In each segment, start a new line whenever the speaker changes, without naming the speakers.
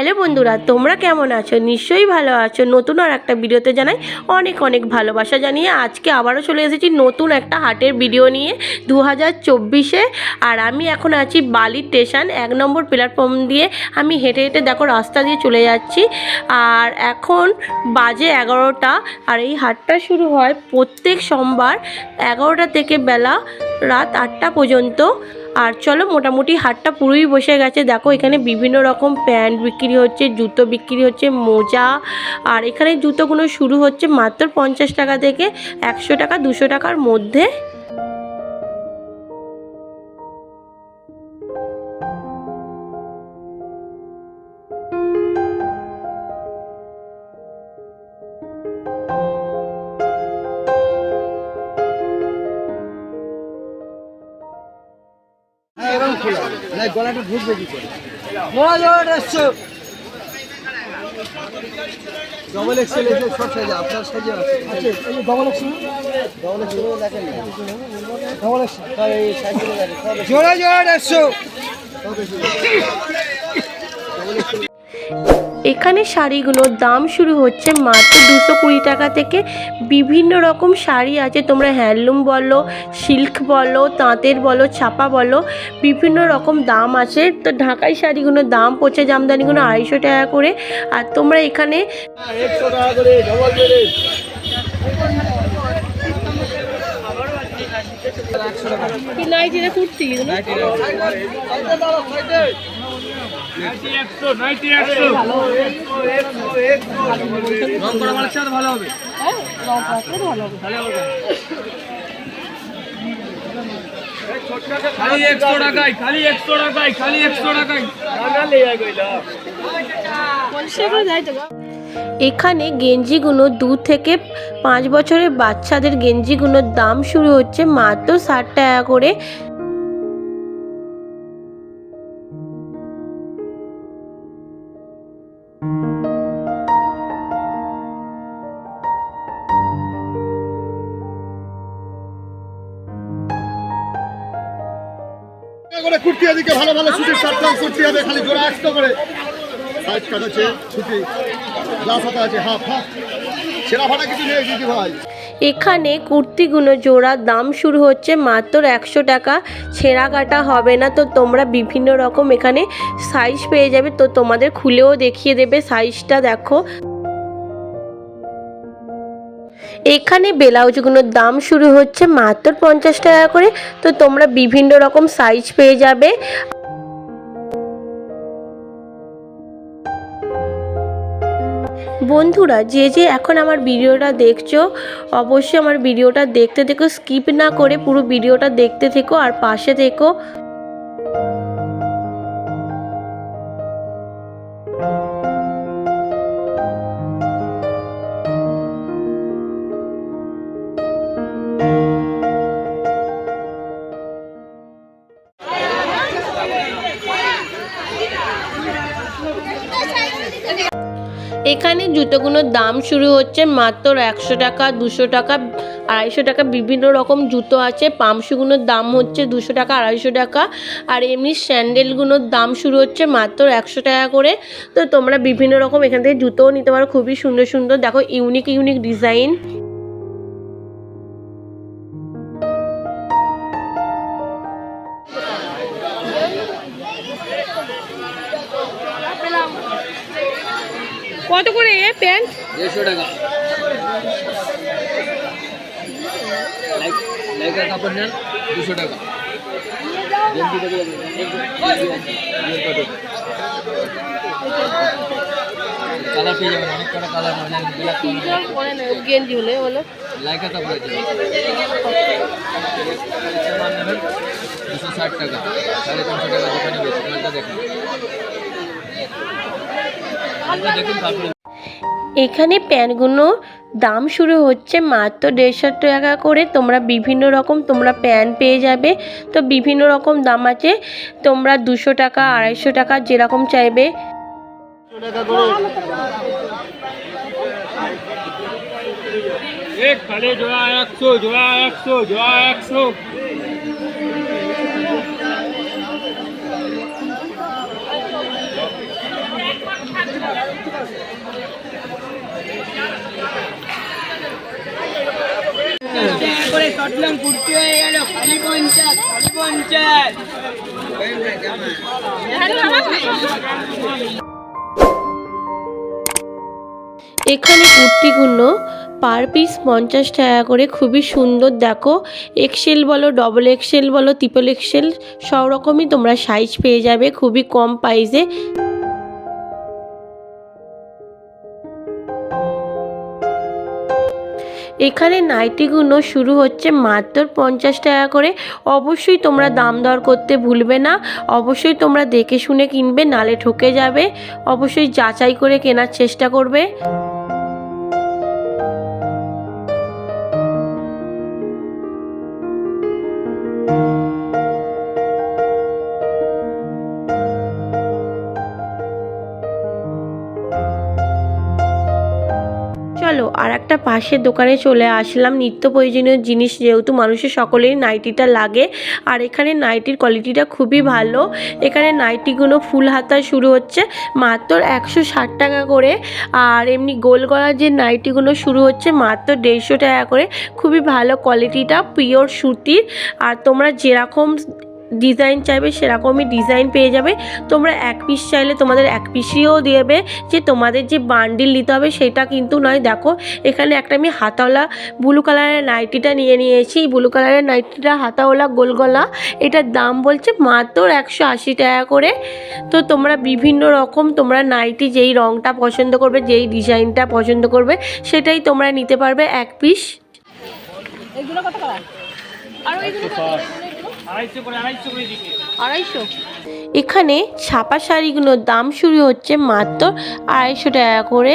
Hello বন্ধুরা, তোমরা কেমন আছো? নিশ্চয়ই ভালো আছো। নতুন আর একটা ভিডিওতে জানাই অনেক অনেক ভালোবাসা জানিয়ে আজকে আবারও চলে এসেছি নতুন একটা হাটের ভিডিও নিয়ে দু হাজার চব্বিশে। আর আমি এখন আছি বালি স্টেশন, এক নম্বর প্ল্যাটফর্ম দিয়ে আমি হেঁটে হেঁটে দেখো রাস্তা দিয়ে চলে যাচ্ছি। আর এখন বাজে এগারোটা, আর এই হাটটা শুরু হয় প্রত্যেক সোমবার এগারোটা থেকে বেলা রাত আটটা পর্যন্ত। আর চলো মোটামুটি হাটটা পুরোই বসে গেছে। দেখো, এখানে বিভিন্ন রকম প্যান্ট বিক্রি হচ্ছে, জুতো বিক্রি হচ্ছে, মোজা। আর এখানে জুতোগুলো শুরু হচ্ছে মাত্র পঞ্চাশ টাকা থেকে একশো টাকা, দুশো টাকার মধ্যে।
গলাটা ঢুকবে কি করে? মোড়া জোড়াটা এসছো ডবল এক্সেল এসে সব সাইজে আপনার সাইজে আছে। ডবল এক্সেল ডবল এক্সেল দেখেন ডবল এক্সেল এই সাইজগুলো দেখেন জোড়া জোড়াটা এসছো।
এখানে শাড়িগুলোর দাম শুরু হচ্ছে মাত্র দুশো কুড়ি টাকা থেকে বিভিন্ন রকম শাড়ি আছে। তোমরা হ্যান্ডলুম বলো সিল্ক বলো তাঁতের বলো ছাপা বলো বিভিন্ন রকম দাম আছে। তো ঢাকাই শাড়িগুলোর দাম পড়ছে জামদানিগুলো আড়াইশো টাকা করে। আর তোমরা এখানে
টাকা
এখানে গেঞ্জিগুলো দু থেকে পাঁচ বছরের বাচ্চাদের গেঞ্জিগুলোর দাম শুরু হচ্ছে মাত্র ষাট টাকা করে।
করে কুর্তি এদিকে ভালো ভালো সুতির শার্ট কুর্তি হবে খালি জোড়া একশো করে। সাইজ কাট আছে সুতি গ্লাস হাতা আছে হাফ হাফ সেরা ভাড়া কিছু নেই দিদি ভাই।
এখানে কুর্তিগুলো জোড়ার দাম শুরু হচ্ছে মাত্র একশো টাকা। ছেঁড়া কাটা হবে না তো তোমরা বিভিন্ন রকম এখানে সাইজ পেয়ে যাবে তো তোমাদের খুলেও দেখিয়ে দেবে সাইজটা দেখো। এখানে ব্লাউজগুলোর দাম শুরু হচ্ছে মাত্র পঞ্চাশ টাকা করে। তো তোমরা বিভিন্ন রকম সাইজ পেয়ে যাবে। বন্ধুরা, যে যে এখন আমার ভিডিওটা দেখছ, অবশ্যই আমার ভিডিওটা দেখতে থেকো স্কিপ না করে পুরো ভিডিওটা দেখতে থেকো আর পাশে থেকো। জুতোগুলোর দাম শুরু হচ্ছে মাত্র একশো টাকা, দুশো টাকা, আড়াইশো টাকা। বিভিন্ন রকম জুতো আছে, পামশুগুলোর দাম হচ্ছে দুশো টাকা, আড়াইশো টাকা। আর এমনি স্যান্ডেলগুলোর দাম শুরু হচ্ছে মাত্র একশো টাকা করে। তো তোমরা বিভিন্ন রকম এখান থেকে জুতোও নিতে পারো, খুবই সুন্দর সুন্দর। দেখো, ইউনিক ইউনিক ডিজাইন। কত করে প্যান্ট?
দেড়শো টাকা। লাইক লাইকার কাপড় নেন দুশো টাকা। গেঞ্জি দেখে কালার পেয়ে যাবেন অনেক কটা কালার পাবেন ব্ল্যাক কালার
গেঞ্জি হলে বলো।
লাইকা কাপড় আছে। মাল নেবেন দুশো ষাট টাকা সাড়ে তিনশো টাকা দোকানে বেশি মালটা দেখুন। মালটা দেখুন তারপরে
এখানে প্যানগুলো দাম শুরু হচ্ছে মাত্র দেড়শো টাকা করে। তোমরা বিভিন্ন রকম তোমরা প্যান্ট পেয়ে যাবে। তো বিভিন্ন রকম দাম আছে। তোমরা দুশো টাকা, আড়াইশো টাকা যেরকম চাইবে।
কুর্তি হয়ে গেল খালি পঞ্চাশ খালি পঞ্চাশ
এখানে কুর্তিগুলো পার পিস পঞ্চাশ টাকা করে, খুবই সুন্দর। দেখো এক্সেল বলো ডবল এক্সেল বলো ট্রিপল এক্সেল সব রকমই তোমরা সাইজ পেয়ে যাবে, খুবই কম প্রাইসে এখানে নাইটিগুলো শুরু হচ্ছে মাত্র পঞ্চাশ টাকা করে। অবশ্যই তোমরা দাম দর করতে ভুলবে না। অবশ্যই তোমরা দেখে শুনে কিনবে, নালে ঠকে যাবে। অবশ্যই যাচাই করে কেনার চেষ্টা করবে। আর একটা পাশের দোকানে চলে আসলাম। নিত্য প্রয়োজনীয় জিনিস যেহেতু মানুষের সকলেরই নাইটিটা লাগে। আর এখানে নাইটির কোয়ালিটিটা খুবই ভালো। এখানে নাইটিগুলো ফুল হাতা শুরু হচ্ছে মাত্র একশো ষাট টাকা করে। আর এমনি গোল গলার যে নাইটিগুলো শুরু হচ্ছে মাত্র দেড়শো টাকা করে। খুবই ভালো কোয়ালিটিটা, পিওর সুতির। আর তোমরা যেরকম ডিজাইন চাইবে সেরকমই ডিজাইন পেয়ে যাবে। তোমরা এক পিস চাইলে তোমাদের এক পিসিও দেবে। যে তোমাদের যে বান্ডিল নিতে হবে সেটা কিন্তু নয়। দেখো এখানে একটা আমি হাতাওয়ালা ব্লু কালারের নাইটিটা নিয়ে নিয়েছি। ব্লু কালারের নাইটিটা হাতাওয়ালা গোল গলা। এটার দাম বলছে মাত্র একশো আশি টাকা করে। তো তোমরা বিভিন্ন রকম তোমরা নাইটি যেই রঙটা পছন্দ করবে যেই ডিজাইনটা পছন্দ করবে সেটাই তোমরা নিতে পারবে এক পিস আড়াইশো এখানে ছাপা শাড়িগুলোর দাম শুরু হচ্ছে মাত্র আড়াইশো টাকা করে।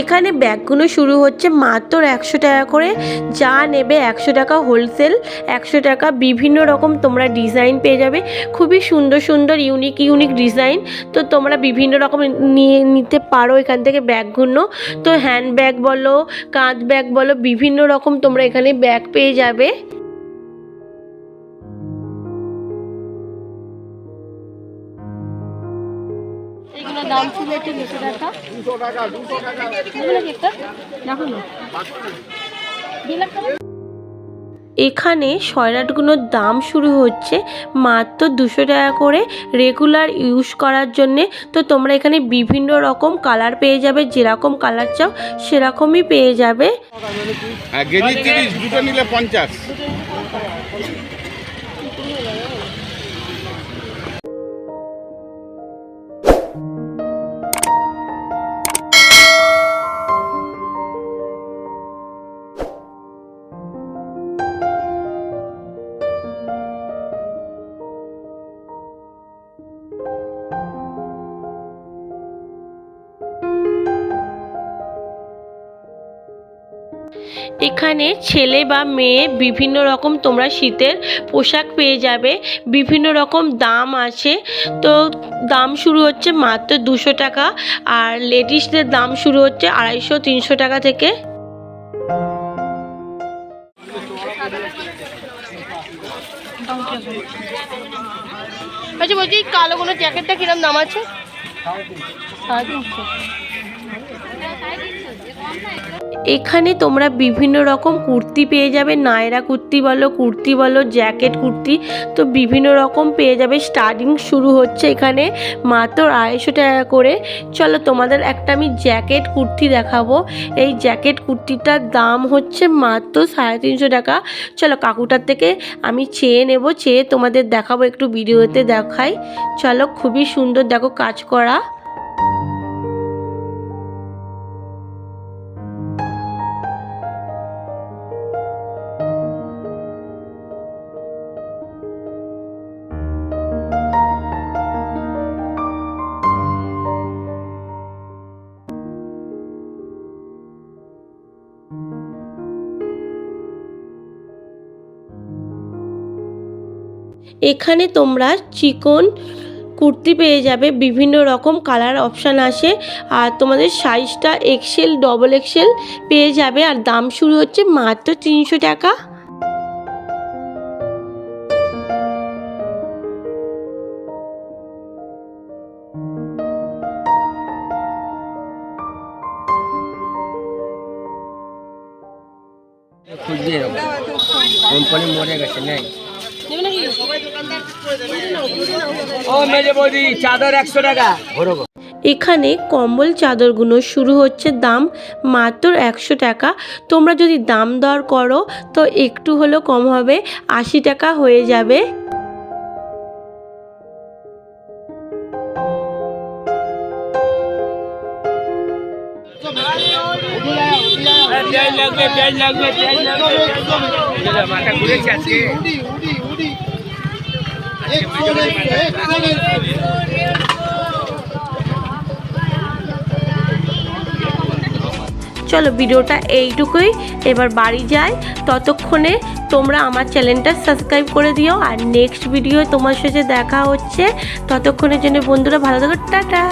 এখানে ব্যাগগুলো শুরু হচ্ছে মাত্র একশো টাকা করে। যা নেবে একশো টাকা হোলসেল, একশো টাকা বিভিন্ন রকম তোমরা ডিজাইন পেয়ে যাবে। খুবই সুন্দর সুন্দর, ইউনিক ইউনিক ডিজাইন। তো তোমরা বিভিন্ন রকম নিয়ে নিতে পারো এখান থেকে ব্যাগগুলো। তো হ্যান্ড ব্যাগ বলো, কাঁধ ব্যাগ বলো, বিভিন্ন রকম তোমরা এখানে ব্যাগ পেয়ে যাবে। দাম ছিল একটু দুশো টাকা। এখানে সয়রাটগুলোর দাম শুরু হচ্ছে মাত্র দুশো টাকা করে রেগুলার ইউজ করার জন্যে। তো তোমরা এখানে বিভিন্ন রকম কালার পেয়ে যাবে যেরকম কালার চাও সেরকমই পেয়ে যাবে।
নিলে পঞ্চাশ।
এখানে ছেলে বা মেয়ে বিভিন্ন রকম তোমরা শীতের পোশাক পেয়ে যাবে, বিভিন্ন রকম দাম আছে। তো দাম শুরু হচ্ছে মাত্র দুশো টাকা আর লেডিসদের দাম শুরু হচ্ছে আড়াইশো, তিনশো টাকা থেকে। আচ্ছা বলছি কালো কোনো জ্যাকেটটা কিরম দাম আছে? এখানে তোমরা বিভিন্ন রকম কুর্তি পেয়ে যাবে, নায়রা কুর্তি বলো কুর্তি বলো, জ্যাকেট কুর্তি, তো বিভিন্ন রকম পেয়ে যাবে। স্টার্টিং শুরু হচ্ছে এখানে মাত্র আড়াইশো টাকা করে। চলো তোমাদের একটা আমি জ্যাকেট কুর্তি দেখাবো। এই জ্যাকেট কুর্তিটার দাম হচ্ছে মাত্র সাড়ে তিনশো টাকা। চলো কাকুটার থেকে আমি চেয়ে নেব, চেয়ে তোমাদের দেখাবো, একটু ভিডিওতে দেখাই। চলো খুবই সুন্দর দেখো কাজ করা। এখানে তোমরা চিকন কুর্তি পেয়ে যাবে, বিভিন্ন রকম কালার অপশান আসে, আর তোমাদের সাইজটা এক্সেল ডবল এক্সেল পেয়ে যাবে, আর দাম শুরু হচ্ছে মাত্র তিনশো টাকা।
ও মেজে বৌদি চাদর একশো টাকা।
এখানে কম্বল চাদরগুলো শুরু হচ্ছে দাম মাত্র একশো টাকা। তোমরা যদি দাম দর করো তো একটু হলেও কম হবে আশি টাকা হয়ে যাবে।
পেঁয়াজ লাগবে লাগবে লাগবে মাথা ঘুরেছে আজকে।
চলো ভিডিওটা এইটুকুই। এবার বাড়ি যাই। ততক্ষণে তোমরা আমার চ্যানেলটা সাবস্ক্রাইব করে দিও আর নেক্সট ভিডিও তোমার সাথে দেখা হচ্ছে। ততক্ষণের জন্য বন্ধুরা ভালো থাকো। টাটা।